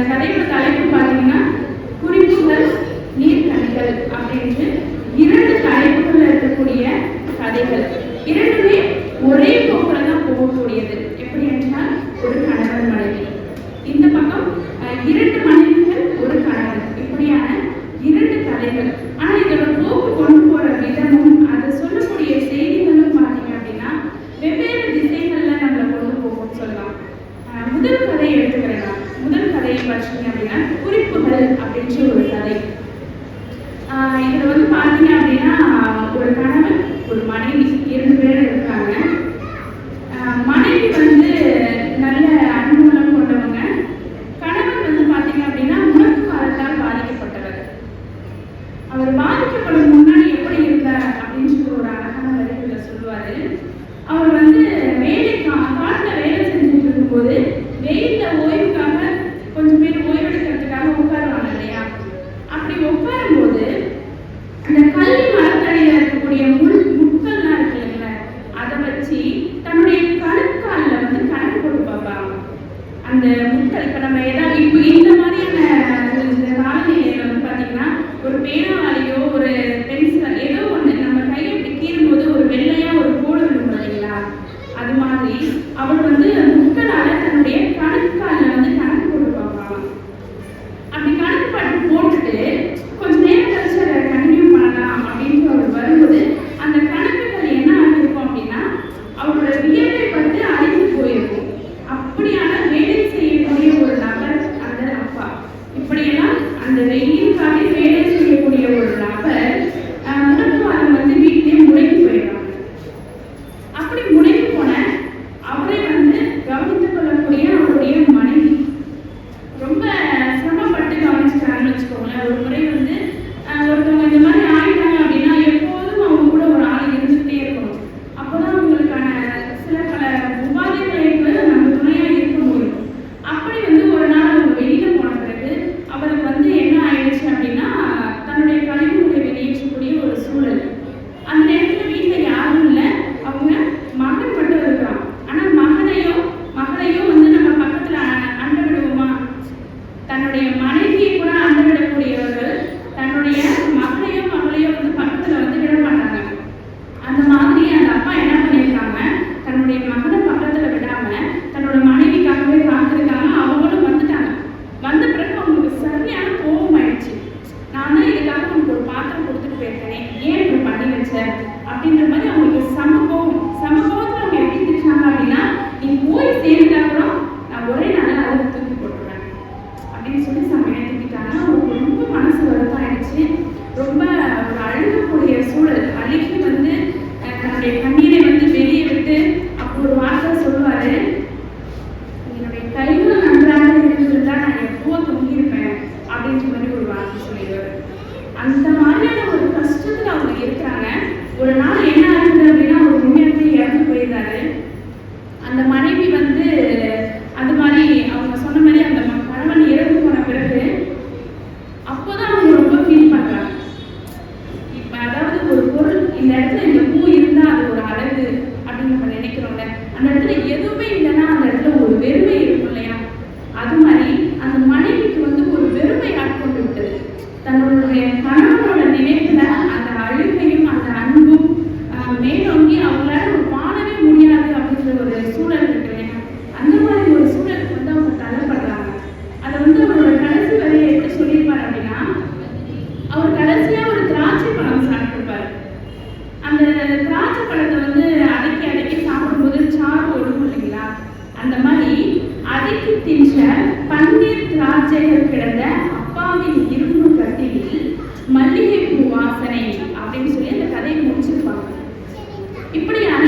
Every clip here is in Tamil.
அந்த கதையோட தலை காதல் அப்படின்ற ஒரு கதை. இதில் வந்து பார்த்தீங்க அப்படின்னா ஒரு கணவன் ஒரு மனைவி இரண்டு பேர் ठिकाणी அந்த திராட்சை பழத்தை வந்து அடக்கி அடக்கி சாப்பிடும்போது சாறு ஒழுங்கும் இல்லைங்களா? அந்த மாதிரி அடக்கி தின்ற பன்னீர் திராட்சைகள் கிடந்த அப்பாவின் இரும்பு கட்டியில் மல்லிகை பூ வாசனை அப்படின்னு சொல்லி அந்த கதையை முடிச்சிருப்பாங்க. இப்படியான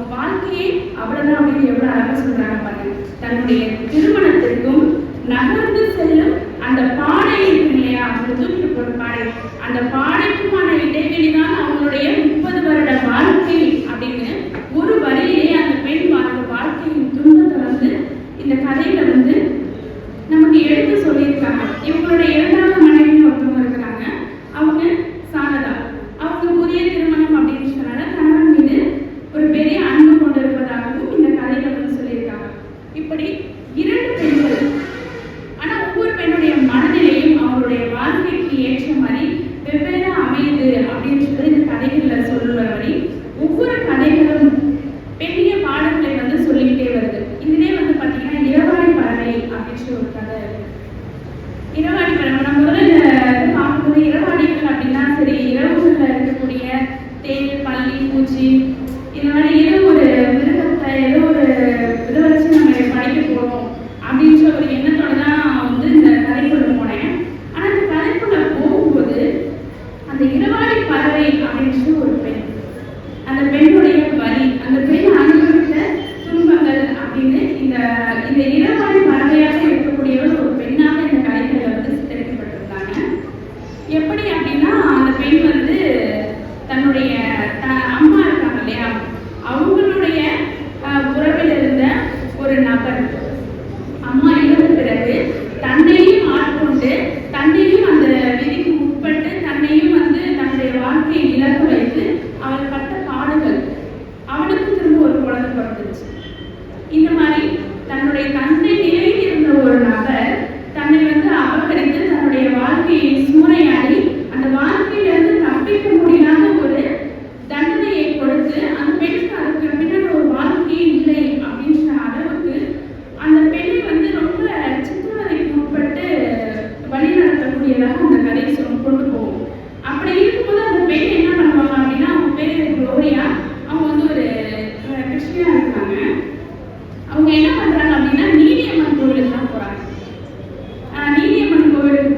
அவங்க வாழ்க்கையை அவ்வளவுதான் அப்படின்னு எவ்வளவு அழகா சொல்றாங்க பாருங்க. தன்னுடைய திருமணத்திற்கும் நகர்ந்து செல்லும் அந்த பாடை இருக்கு இல்லையா? அவங்க தூக்கிட்டு போற பாடை. அந்த பாடைக்குமான இடைவெளி தான் அவங்களுடைய முப்பது வருட வாழ்க்கை. இப்படி இரண்டு பெண்கள் ஆனா ஒவ்வொரு பெண்ணுடைய மனநிலையும் அவருடைய வாழ்க்கைக்கு ஏற்ற மாதிரி வெவ்வேறு அமையுது அப்படின்னு சொல்லி இந்த கதைகள்ல சொல்லுற வரை ஒவ்வொரு கதை வந்து இந்த மாதிரி தன்னுடைய தந்தை நிலையில் இருந்த ஒரு நபர் தன்னை வந்து அபகரித்து தன்னுடைய வாழ்க்கையை சூறையாடி அந்த வாழ்க்கையிலிருந்து தப்பிக்க முடியாத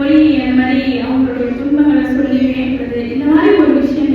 போய் அந்த மாதிரி அவங்களுடைய துன்பங்களை சொல்லி மேம்பது இந்த மாதிரி ஒரு விஷயம்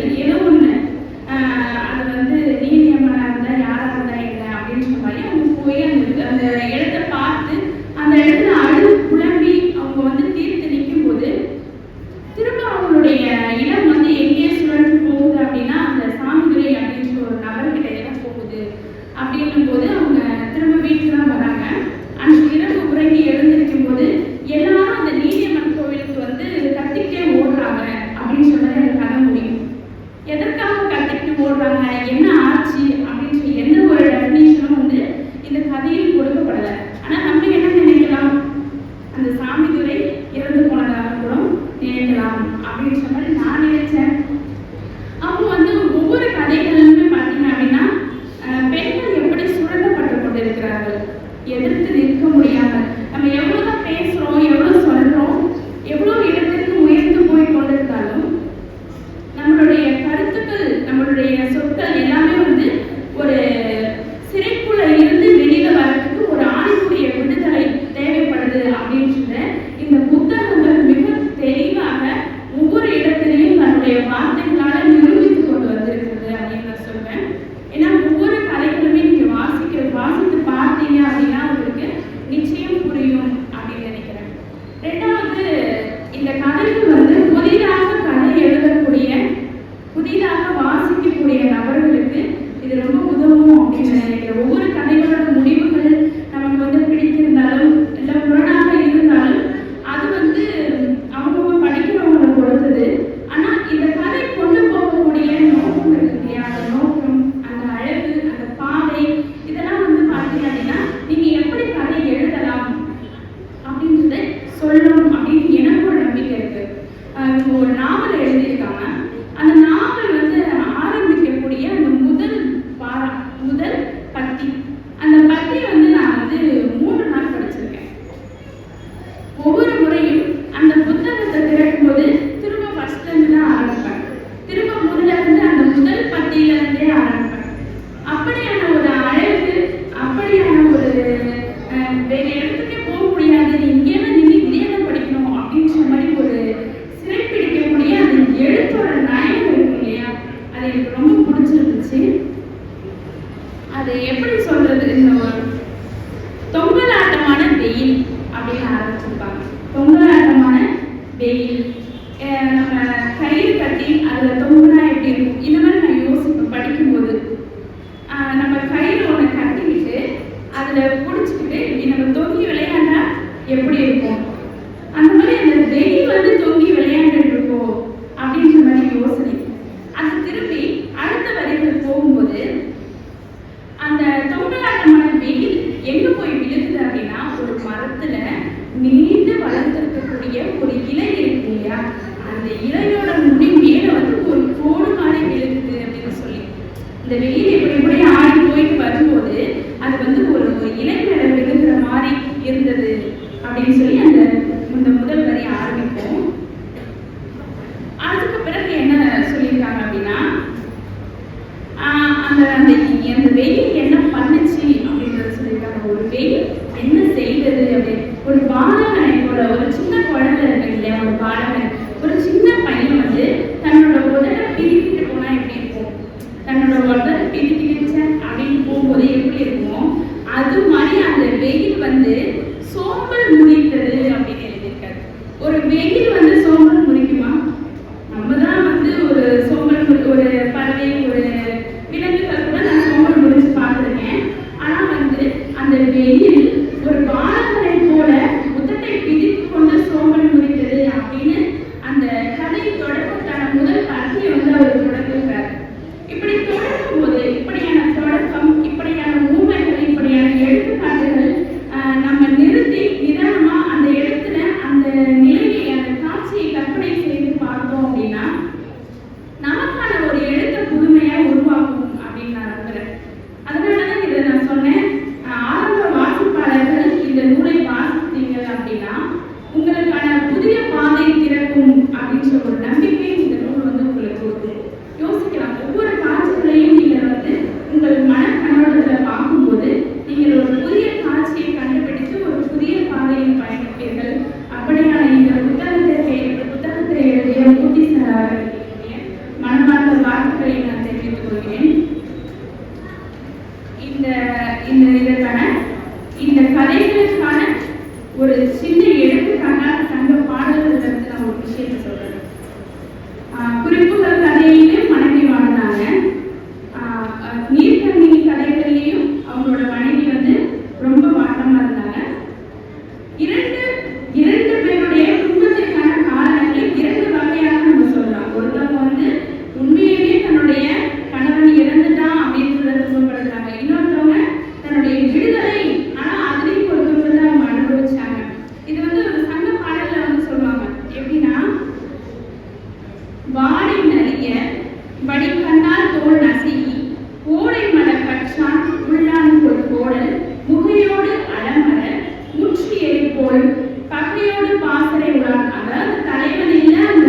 எடுத்துக்கிட்டாங்க அப்படின்னா அந்த அந்த அந்த வெயில் என்ன பண்ணுச்சு? அப்படின்றத சொல்லியிருக்காங்க. ஒரு வெயில் என்ன செய்தது அப்படின்னு ஒரு பாலகனை போல ஒரு சின்ன குழந்தை இருக்கு இல்லையா? ஒரு பாலகன். ஒரு சின்ன பையன் in the you. நீர்த்தண்ணி கடைகள்லையும் அவங்களோட ஒரு பகையோடு பாசறை உலாக்காக தலைவன் இல்லை அந்த